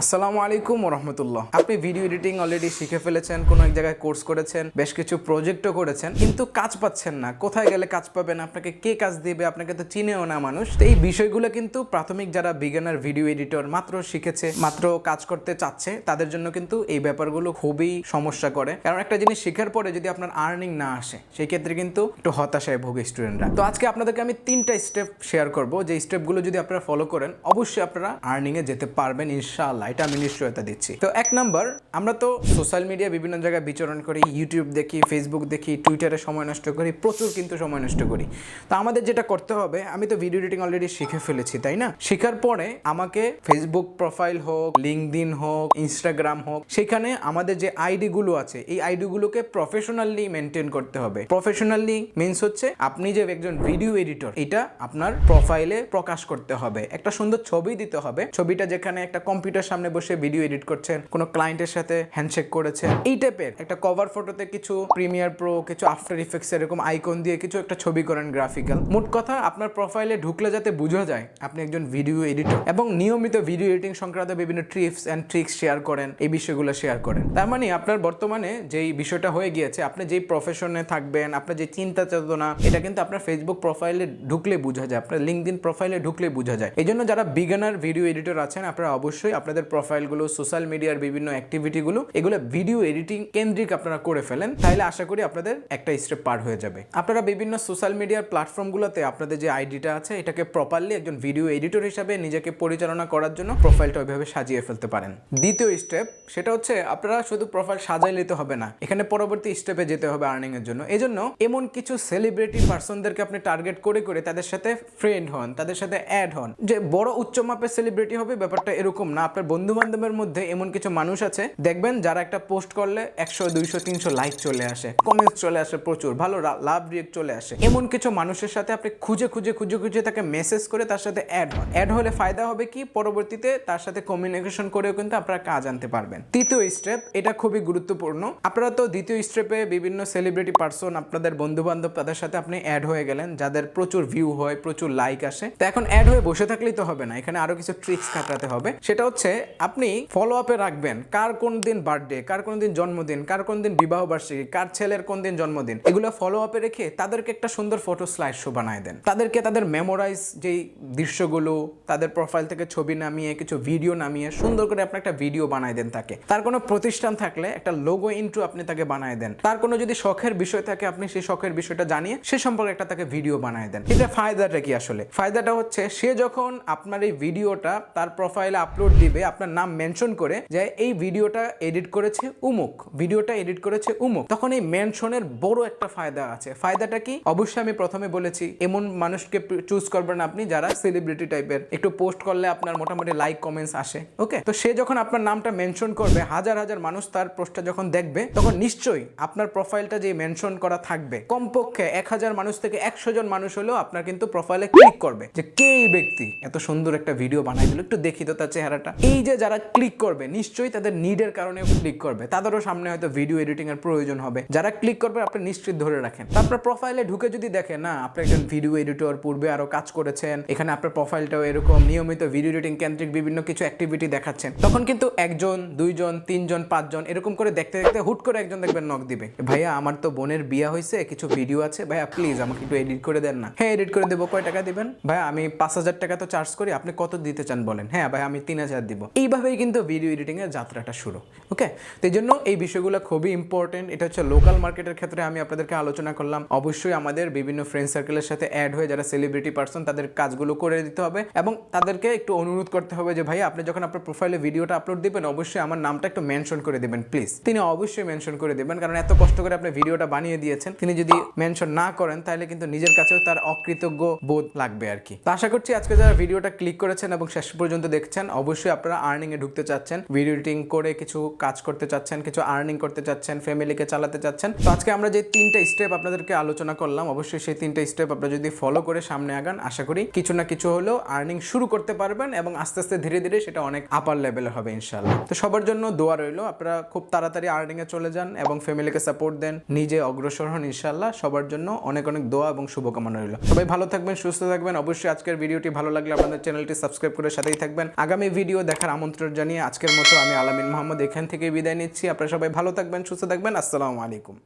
আসসালামু আলাইকুম রহমতুল্লাহ। আপনি ভিডিও এডিটিং অলরেডি শিখে ফেলেছেন, কোনো এক জায়গায় কোর্স করেছেন, বেশ কিছু প্রজেক্টও করেছেন, কিন্তু কাজ পাচ্ছেন না। কোথায় গেলে কাজ পাবেন, আপনাকে কে কাজ দিবে, আপনাকে তো চিনেও না মানুষ। তো এই বিষয়গুলো কিন্তু প্রাথমিক যারা বিজ্ঞানের ভিডিও এডিটর মাত্র শিখেছে, মাত্র কাজ করতে চাচ্ছে, তাদের জন্য কিন্তু এই ব্যাপারগুলো খুবই সমস্যা করে। কারণ একটা জিনিস শেখার পরে যদি আপনার আর্নিং না আসে, সেই ক্ষেত্রে কিন্তু একটু হতাশায় ভোগে স্টুডেন্টরা তো আজকে আপনাদেরকে আমি তিনটা স্টেপ শেয়ার করব। যে স্টেপগুলো যদি আপনারা ফলো করেন, অবশ্যই আপনারা আর্নিং এ যেতে পারবেন, ইনশাআল্লাহ। আমি নিশ্চয়তা দিচ্ছি। তো এক নাম্বার, আমরা তো সোশ্যাল মিডিয়া বিভিন্ন জায়গায় বিচরণ করি ইউটিউব দেখি ফেসবুক দেখি টুইটারে সময় নষ্ট করি, প্রচুর কিন্তু সময় নষ্ট করি। তো আমাদের যেটা করতে হবে, আমি তো ভিডিও এডিটিং অলরেডি শিখে ফেলেছি, তাই না? শেখার পরে আমাকে ফেসবুক প্রোফাইল হোক লিঙ্কডিন হোক ইনস্টাগ্রাম হোক, সেখানে আমাদের যে আইডি গুলো আছে, এই আইডি গুলোকে প্রফেশনালি মেনটেন করতে হবে। প্রফেশনালি মিনস হচ্ছে, আপনি যে একজন ভিডিও এডিটর এটা আপনার প্রোফাইলে প্রকাশ করতে হবে। একটা সুন্দর ছবি দিতে হবে। ছবিটা যেখানে একটা কম্পিউটার সামনে বসে ভিডিও এডিট করছেন, কোনো ক্লায়েন্টের সাথে হ্যান্ডশেক করেছেন। এই টাইপের একটা কভার ফটোতে কিছু প্রিমিয়ার প্রো কিছু আফটার ইফেক্টস এরকম আইকন দিয়ে কিছু একটা ছবি করেন গ্রাফিক্যাল মোট কথা, আপনার প্রোফাইলে ঢুকলে যাতে বোঝা যায়, আপনি একজন ভিডিও এডিটর এবং নিয়মিত ভিডিও এডিটিং সংক্রান্ত বিভিন্ন ট্রিপস অ্যান্ড ট্রিক্স শেয়ার করেন, এই বিষয়গুলো শেয়ার করেন। তার মানে আপনার বর্তমানে যেই বিষয়টা হয়ে গিয়েছে, আপনি যেই প্রফেশনে থাকবেন, আপনার যে চিন্তা চেতনা, এটা কিন্তু আপনার ফেসবুক প্রোফাইলে ঢুকলে বোঝা যায়, আপনার লিঙ্কডিন প্রোফাইলে ঢুকলে বোঝা যায়। এই জন্য যারা বিগানার ভিডিও এডিটর আছেন, আপনারা অবশ্যই আপনাদের প্রোফাইলগুলো সোশ্যাল মিডিয়ার বিভিন্ন অ্যাক্টিভিটিগুলো এগুলো ভিডিও এডিটিং কেন্দ্রিক আপনারা করে ফেলেন তাহলে আশা করি আপনাদের একটা স্টেপ পার হয়ে যাবে। আপনারা বিভিন্ন সোশ্যাল মিডিয়ার প্ল্যাটফর্মগুলোতে আপনাদের যে আইডিটা আছে, এটাকে প্রপারলি একজন ভিডিও এডিটর হিসাবে নিজেকে পরিচালনা করার জন্য প্রোফাইলটা ওইভাবে সাজিয়ে ফেলতে পারেন। দ্বিতীয় স্টেপ সেটা হচ্ছে আপনারা শুধু প্রোফাইল সাজাই নিতে হবে না, এখানে পরবর্তী স্টেপে যেতে হবে আর্নিং এর জন্য। এই জন্য এমন কিছু সেলিব্রিটি পার্সনদেরকে আপনি টার্গেট করে করে তাদের সাথে ফ্রেন্ড হন, তাদের সাথে অ্যাড হন। যে বড় উচ্চ মাপের সেলিব্রিটি হবে, ব্যাপারটা এরকম না, আপনার বন্ধু বান্ধবের মধ্যে এমন কিছু মানুষ আছে, দেখবেন যারা একটা পোস্ট করলে একশো, দুইশো, তিনশো লাইক চলে আসে কমেন্টস চলে আসে প্রচুর, ভালো লাভ রিয়েক্ট চলে আসে। এমন কিছু মানুষের সাথে আপনি খুঁজে খুঁজে খুঁজে খুঁজে তাকে মেসেজ করে তার সাথে অ্যাড হন। অ্যাড হলে ফায়দা হবে কি? পরবর্তীতে তার সাথে কমিউনিকেশন করেও কিন্তু আপনারা কাজ আনতে পারবেন। তৃতীয় স্টেপ এটা খুবই গুরুত্বপূর্ণ। আপনারা তো দ্বিতীয় স্টেপে বিভিন্ন সেলিব্রিটি পার্সন আপনাদের বন্ধু বান্ধব তাদের সাথে আপনি অ্যাড হয়ে গেলেন, যাদের প্রচুর ভিউ হয়, প্রচুর লাইক আসে। তো এখন অ্যাড হয়ে বসে থাকলেই তো হবে না, এখানে আরও কিছু ট্রিক্স কাটাতে হবে। সেটা হচ্ছে আপনি ফলো আপে রাখবেন, কার কোন দিন বার্থডে কার কোন দিন জন্মদিন, কার কোন দিন বিবাহ বার্ষিকী, কার ছেলের কোন দিন জন্মদিন, এগুলো ফলো আপে রেখে তাদেরকে একটা সুন্দর ফটো স্লাইড শো বানায় দেন। তাদেরকে তাদের মেমোরাইজ যেই দৃশ্যগুলো, তাদের প্রোফাইল থেকে ছবি নামিয়ে, কিছু ভিডিও নামিয়ে সুন্দর করে আপনি একটা ভিডিও বানায় দেন তাকে। তার কোনো প্রতিষ্ঠান থাকলে একটা লোগো ইন্ট্রো আপনি তাকে বানায় দেন। তার কোনো যদি শখের বিষয় থাকে, আপনি সেই শখের বিষয়টা জানিয়ে সে সম্পর্কে একটা তাকে ভিডিও বানায় দেন। এটা ফায়দাটা কি আসলে? ফায়দাটা হচ্ছে, সে যখন আপনার এই ভিডিওটা তার প্রোফাইলে আপলোড দিবে আপনার নাম মেনশন করে যে এই ভিডিওটা এডিট করেছে উমুক, ভিডিওটা এডিট করেছে উমুক। তখন এই মেনশনের বড় একটা ফায়দা আছে। ফায়দাটা কি? অবশ্যই আমি প্রথমে বলেছি, এমন মানুষকে চুজ করবেন আপনি যারা সেলিব্রিটি টাইপের একটু পোস্ট করলে আপনার মোটামুটি লাইক কমেন্টস আসে ওকে তো সে যখন আপনার নামটা মেনশন করবে, হাজার হাজার মানুষ তার পোস্টটা যখন দেখবে, তখন নিশ্চয়ই আপনার প্রোফাইলটা যে মেনশন করা থাকবে, কমপক্ষে এক হাজার মানুষ থেকে একশো জন মানুষ হলেও আপনার কিন্তু প্রোফাইলে ক্লিক করবে যে কে এই ব্যক্তি? এত সুন্দর একটা ভিডিও বানাই দিল, একটু দেখি তো তার চেহারাটা। এই যে যারা ক্লিক করবে, নিশ্চয়ই তাদের নিডের কারণে ক্লিক করবে। তাদেরও সামনে হয়তো ভিডিও এডিটিং এর প্রয়োজন হবে। যারা ক্লিক করবে, আপনি নিশ্চিত ধরে রাখেন। তারপর প্রোফাইলে ঢুকে যদি দেখেন না, আপনি একজন ভিডিও এডিটর পূর্বে আরও কাজ করেছেন, এখানে আপনার প্রোফাইলটাও এরকম, নিয়মিত ভিডিও এডিটিং কেন্দ্রিক বিভিন্ন কিছু অ্যাক্টিভিটি দেখাচ্ছেন। তখন কিন্তু একজন, দুইজন, তিনজন, পাঁচজন এরকম করে দেখতে দেখতে হুট করে একজন দেখবেন নক দিবে। ভাইয়া, আমার তো বোনের বিয়া হয়েছে, কিছু ভিডিও আছে। ভাইয়া প্লিজ আমাকে একটু এডিট করে দেন না। হ্যাঁ এডিট করে দেবো। কয় টাকা দিবেন? ভাইয়া, আমি পাঁচ হাজার টাকা তো চার্জ করি। আপনি কত দিতে চান বলেন? হ্যাঁ ভাই আমি তিন হাজার দিব। এইভাবেই কিন্তু ভিডিও এডিটিং এর যাত্রাটা শুরু ওকে তো এই জন্য এই বিষয়গুলো খুবই ইম্পর্টেন্ট এটা হচ্ছে লোকাল মার্কেটের ক্ষেত্রে আমি আপনাদেরকে আলোচনা করলাম। অবশ্যই আমাদের বিভিন্ন ফ্রেন্ড সার্কেলের সাথে অ্যাড হয়ে যারা সেলিব্রিটি পার্সন তাদের কাজগুলো করে দিতে হবে এবং তাদেরকে একটু অনুরোধ করতে হবে যে, ভাই, আপনি যখন আপনার প্রোফাইলে ভিডিওটা আপলোড দিবেন, অবশ্যই আমার নামটা একটু মেনশন করে দেবেন প্লিজ তিনি অবশ্যই মেনশন করে দেবেন, কারণ এত কষ্ট করে আপনি ভিডিওটা বানিয়ে দিয়েছেন। তিনি যদি মেনশন না করেন, তাহলে কিন্তু নিজের কাছেও তার অকৃতজ্ঞ বোধ লাগবে আর কি। তো আশা করছি আজকে যারা ভিডিওটা ক্লিক করেছেন এবং শেষ পর্যন্ত দেখছেন, অবশ্যই আপনারা আর্নিং এ ঢুকতে চাচ্ছেন ভিডিও এডিটিং করে কিছু কাজ করতে চাচ্ছেন, কিছু আর্নিং করতে চাচ্ছেন ফ্যামিলিকে চালাতে চাচ্ছেন। তো আজকে আমরা যে তিনটা স্টেপ আপনাদেরকে আলোচনা করলাম, অবশ্যই সেই তিনটা স্টেপ আপনারা যদি ফলো করে সামনে আগান, আশা করি কিছু না কিছু হলেও আর্নিং শুরু করতে পারবেন এবং আস্তে আস্তে ধীরে ধীরে সেটা অনেক আপার লেভেলে হবে ইনশাল্লাহ তো সবার জন্য দোয়া রইল, আপনারা খুব তাড়াতাড়ি আর্নিং এ চলে যান এবং ফ্যামিলিকে সাপোর্ট দেন, নিজে অগ্রসর হন ইনশাল্লাহ সবার জন্য অনেক অনেক দোয়া এবং শুভকামনা রইল। সবাই ভালো থাকবেন, সুস্থ থাকবেন। অবশ্যই আজকের ভিডিওটি ভালো লাগলে আপনাদের চ্যানেলটি সাবস্ক্রাইব করে সাথেই থাকবেন। আগামী ভিডিও দেখার দেখার আমন্ত্রণ জানিয়ে আজকের মতো আমি আলামিন মোহাম্মদ এখান থেকে বিদায় নিচ্ছি। আপনারা সবাই ভালো থাকবেন, সুস্থ থাকবেন। আসসালামু আলাইকুম।